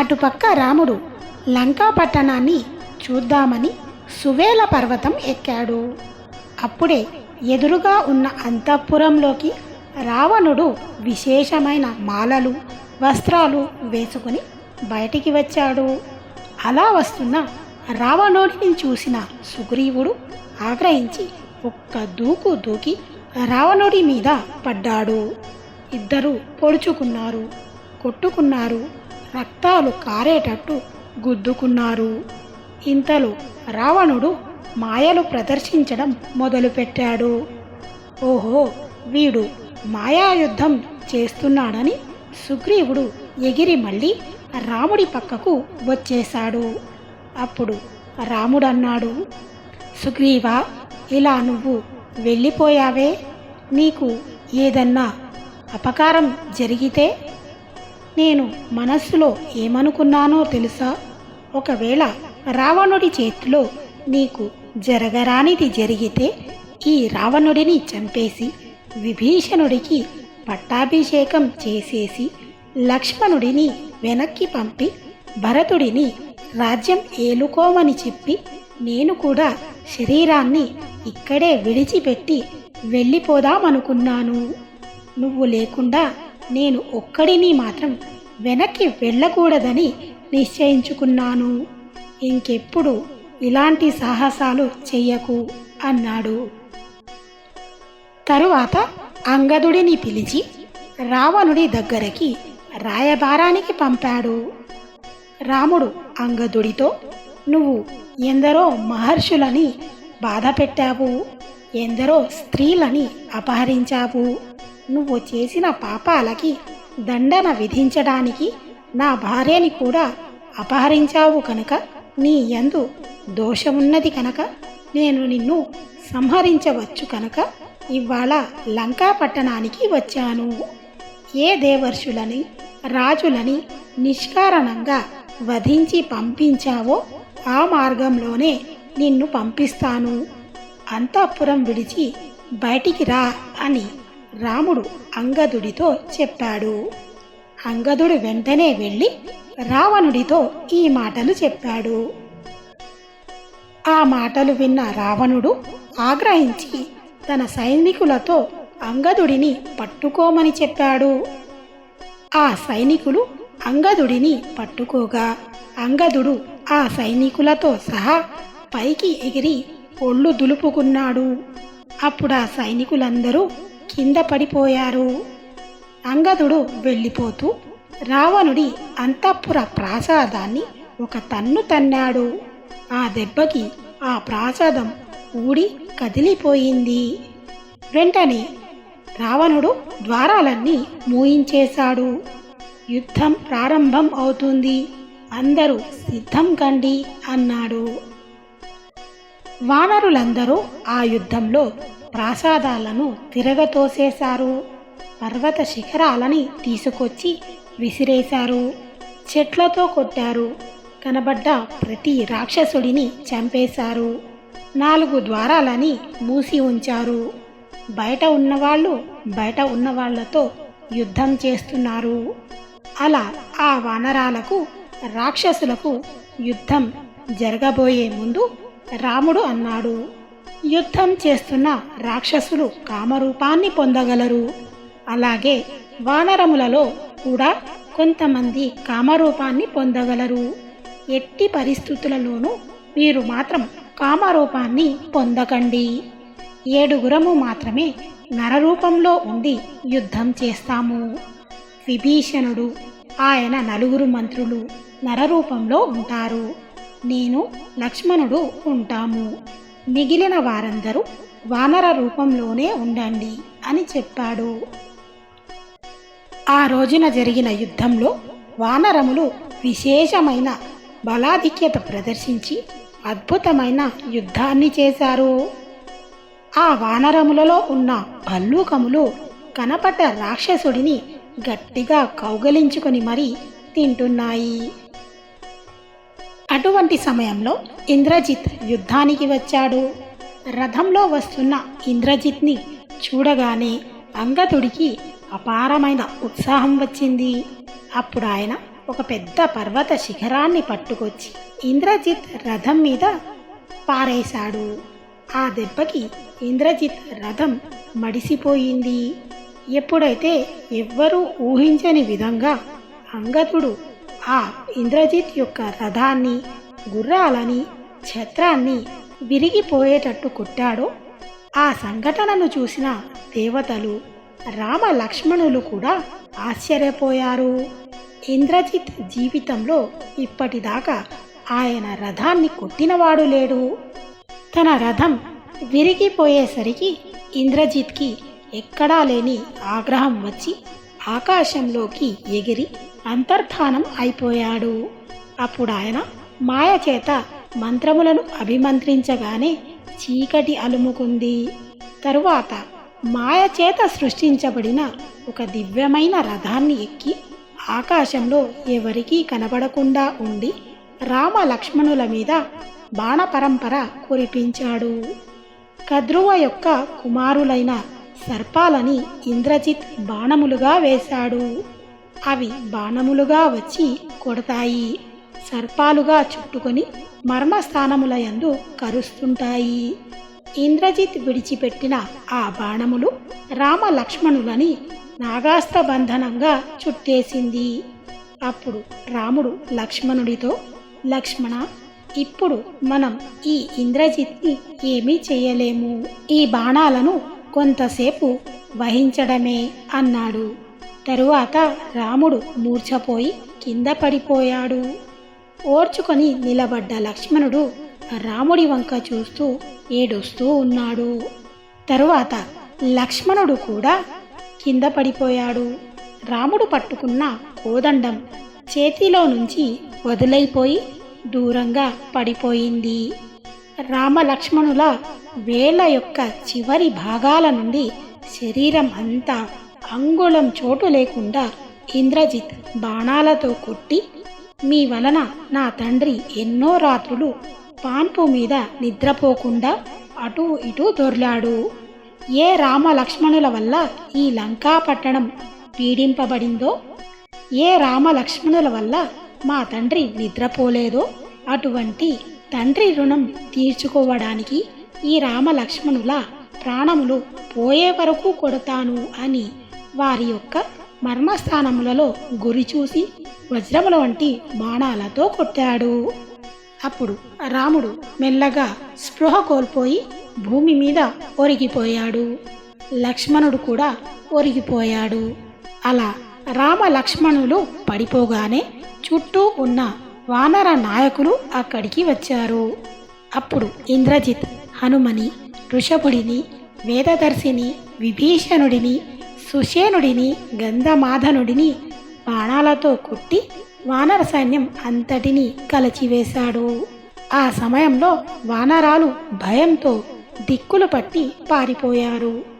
అటుపక్క రాముడు లంకా పట్టణాన్ని చూద్దామని సువేల పర్వతం ఎక్కాడు. అప్పుడే ఎదురుగా ఉన్న అంతఃపురంలోకి రావణుడు విశేషమైన మాలలు వస్త్రాలు వేసుకుని బయటికి వచ్చాడు. అలా వస్తున్న రావణుడిని చూసిన సుగ్రీవుడు ఆగ్రహించి ఒక్క దూకు దూకి రావణుడి మీద పడ్డాడు. ఇద్దరు పొడుచుకున్నారు కొట్టుకున్నారు. రక్తాలు కారేటట్టు గుద్దుకున్నారు. ఇంతలో రావణుడు మాయలు ప్రదర్శించడం మొదలుపెట్టాడు. ఓహో వీడు మాయాయుద్ధం చేస్తున్నాడని సుగ్రీవుడు ఎగిరి మళ్ళీ రాముడి పక్కకు వచ్చేశాడు. అప్పుడు రాముడన్నాడు సుగ్రీవా ఇలా నువ్వు వెళ్ళిపోయావే? నీకు ఏదన్నా అపకారం జరిగితే నేను మనస్సులో ఏమనుకున్నానో తెలుసా? ఒకవేళ రావణుడి చేతిలో నీకు జరగరానిది జరిగితే ఈ రావణుడిని చంపేసి విభీషణుడికి పట్టాభిషేకం చేసేసి లక్ష్మణుడిని వెనక్కి పంపి భరతుడిని రాజ్యం ఏలుకోమని చెప్పి నేను కూడా శరీరాన్ని ఇక్కడే విడిచిపెట్టి వెళ్ళిపోదామనుకున్నాను. నువ్వు లేకుండా నేను ఒక్కడిని మాత్రం వెనక్కి వెళ్ళకూడదని నిశ్చయించుకున్నాను. ఇంకెప్పుడు ఇలాంటి సాహసాలు చెయ్యకు అన్నాడు. తరువాత అంగదుడిని పిలిచి రావణుడి దగ్గరికి రాయబారానికి పంపాడు. రాముడు అంగదుడితో నువ్వు ఎందరో మహర్షులని బాధ పెట్టావు ఎందరో స్త్రీలని అపహరించావు. నువ్వు చేసిన పాపాలకి దండన విధించడానికి నా భార్యని కూడా అపహరించావు కనుక నీ యందు దోషమున్నది కనుక నేను నిన్ను సంహరించవచ్చు కనుక ఇవాళ లంకా పట్టణానికి వచ్చాను. ఏ దేవర్షులని రాజులని నిష్కారణంగా వధించి పంపించావో ఆ మార్గంలోనే నిన్ను పంపిస్తాను. అంతఃపురం విడిచి బయటికి రా అని రాముడు అంగదుడితో చెప్పాడు. అంగదుడు వెంటనే వెళ్ళి రావణుడితో ఈ మాటలు చెప్పాడు. ఆ మాటలు విన్న రావణుడు ఆగ్రహించి తన సైనికులతో అంగదుడిని పట్టుకోమని చెప్పాడు. ఆ సైనికులు అంగదుడిని పట్టుకోగా అంగదుడు ఆ సైనికులతో సహా పైకి ఎగిరి ఒళ్ళు దులుపుకున్నాడు. అప్పుడు ఆ సైనికులందరూ కింద పడిపోయారు. అంగదుడు వెళ్ళిపోతూ రావణుడి అంతఃపుర ప్రాసాదాన్ని ఒక తన్ను తన్నాడు. ఆ దెబ్బకి ఆ ప్రాసాదం ఊడి కదిలిపోయింది. వెంటనే రావణుడు ద్వారాలన్నీ మూయించేశాడు. యుద్ధం ప్రారంభం అవుతుంది. అందరూ సిద్ధం కండి అన్నాడు. వానరులందరూ ఆ యుద్ధంలో ప్రాసాదాలను తిరగతోసేశారు. పర్వత శిఖరాలని తీసుకొచ్చి విసిరేశారు. చెట్లతో కొట్టారు. కనబడ్డ ప్రతి రాక్షసుడిని చంపేశారు. నాలుగు ద్వారాలని మూసి ఉంచారు. బయట ఉన్నవాళ్ళు బయట ఉన్నవాళ్ళతో యుద్ధం చేస్తున్నారు. అలా ఆ వానరాలకు రాక్షసులకు యుద్ధం జరగబోయే ముందు రాముడు అన్నాడు. యుద్ధం చేస్తున్న రాక్షసులు కామరూపాన్ని పొందగలరు. అలాగే వానరములలో కూడా కొంతమంది కామరూపాన్ని పొందగలరు. ఎట్టి పరిస్థితులలోనూ మీరు మాత్రం కామరూపాన్ని పొందకండి. ఏడుగురము మాత్రమే నరరూపంలో ఉండి యుద్ధం చేస్తాము. విభీషణుడు ఆయన నలుగురు మంత్రులు నరరూపంలో ఉంటారు. నేను లక్ష్మణుడు ఉంటాము. మిగిలిన వారందరూ వానర రూపంలోనే ఉండండి అని చెప్పాడు. ఆ రోజున జరిగిన యుద్ధంలో వానరములు విశేషమైన బలాధిక్యత ప్రదర్శించి అద్భుతమైన యుద్ధాన్ని చేశారు. ఆ వానరములలో ఉన్న భల్లూకములు కనపడ్డ రాక్షసుడిని గట్టిగా కౌగలించుకొని మరీ తింటున్నాయి. అటువంటి సమయంలో ఇంద్రజిత్ యుద్ధానికి వచ్చాడు. రథంలో వస్తున్న ఇంద్రజిత్ని చూడగానే అంగదుడికి అపారమైన ఉత్సాహం వచ్చింది. అప్పుడు ఆయన ఒక పెద్ద పర్వత శిఖరాన్ని పట్టుకొచ్చి ఇంద్రజిత్ రథం మీద పారేశాడు. ఆ దెబ్బకి ఇంద్రజిత్ రథం మడిసిపోయింది. ఎప్పుడైతే ఎవ్వరూ ఊహించని విధంగా అంగదుడు ఆ ఇంద్రజిత్ యొక్క రథాన్ని గుర్రాలని ఛత్రాన్ని విరిగిపోయేటట్టు కొట్టాడో ఆ సంఘటనను చూసిన దేవతలు రామ లక్ష్మణులు కూడా ఆశ్చర్యపోయారు. ఇంద్రజిత్ జీవితంలో ఇప్పటిదాకా ఆయన రథాన్ని కొట్టినవాడు లేడు. తన రథం విరిగిపోయేసరికి ఇంద్రజిత్కి ఎక్కడా లేని ఆగ్రహం వచ్చి ఆకాశంలోకి ఎగిరి అంతర్ధానం అయిపోయాడు. అప్పుడు ఆయన మాయ చేత మంత్రములను అభిమంత్రించగానే చీకటి అలుముకుంది. తరువాత మాయ చేత సృష్టించబడిన ఒక దివ్యమైన రథాన్ని ఎక్కి ఆకాశంలో ఎవరికీ కనబడకుండా ఉండి రామ లక్ష్మణుల మీద బాణపరంపర కురిపించాడు. కద్రువ యొక్క కుమారులైన సర్పాలని ఇంద్రజిత్ బాణములుగా వేశాడు. అవి బాణములుగా వచ్చి కొడతాయి. సర్పాలుగా చుట్టుకొని మర్మస్థానములయందు కరుస్తుంటాయి. ఇంద్రజిత్ విడిచిపెట్టిన ఆ బాణములు రామ లక్ష్మణులని నాగాస్త్ర బంధనంగా చుట్టేసింది. అప్పుడు రాముడు లక్ష్మణుడితో లక్ష్మణ ఇప్పుడు మనం ఈ ఇంద్రజిత్ని ఏమీ చేయలేము. ఈ బాణాలను కొంతసేపు వహించడమే అన్నాడు. తరువాత రాముడు మూర్ఛపోయి కింద పడిపోయాడు. ఓర్చుకొని నిలబడ్డ లక్ష్మణుడు రాముడి వంక చూస్తూ ఏడుస్తూ ఉన్నాడు. తరువాత లక్ష్మణుడు కూడా కింద పడిపోయాడు. రాముడు పట్టుకున్న కోదండం చేతిలో నుంచి వదిలైపోయి దూరంగా పడిపోయింది. రామలక్ష్మణుల వేల యొక్క చివరి భాగాల నుండి శరీరం అంతా అంగుళం చోటు లేకుండా ఇంద్రజిత్ బాణాలతో కొట్టి మీ వలన నా తండ్రి ఎన్నో రాత్రులు పాన్పు మీద నిద్రపోకుండా అటూ ఇటూ దొర్లాడు. ఏ రామ లక్ష్మణుల వల్ల ఈ లంకా పట్టణం పీడింపబడిందో ఏ రామ లక్ష్మణుల వల్ల మా తండ్రి నిద్రపోలేదో అటువంటి తండ్రి రుణం తీర్చుకోవడానికి ఈ రామ లక్ష్మణుల ప్రాణములు పోయే వరకు కొడతాను అని వారి యొక్క మర్మస్థానములలో గురి చూసి వజ్రముల వంటి బాణాలతో కొట్టాడు. అప్పుడు రాముడు మెల్లగా స్పృహ కోల్పోయి భూమి మీద ఒరిగిపోయాడు. లక్ష్మణుడు కూడా ఒరిగిపోయాడు. అలా రామ లక్ష్మణులు పడిపోగానే చుట్టూ ఉన్న వానర నాయకులు అక్కడికి వచ్చారు. అప్పుడు ఇంద్రజిత్ హనుమని ఋషభుడిని వేదదర్శిని విభీషణుడిని సుషేనుడిని గంధమాధనుడిని బాణాలతో కొట్టి వానర సైన్యం అంతటిని కలచివేశాడు. ఆ సమయంలో వానరాలు భయంతో దిక్కులు పట్టి పారిపోయారు.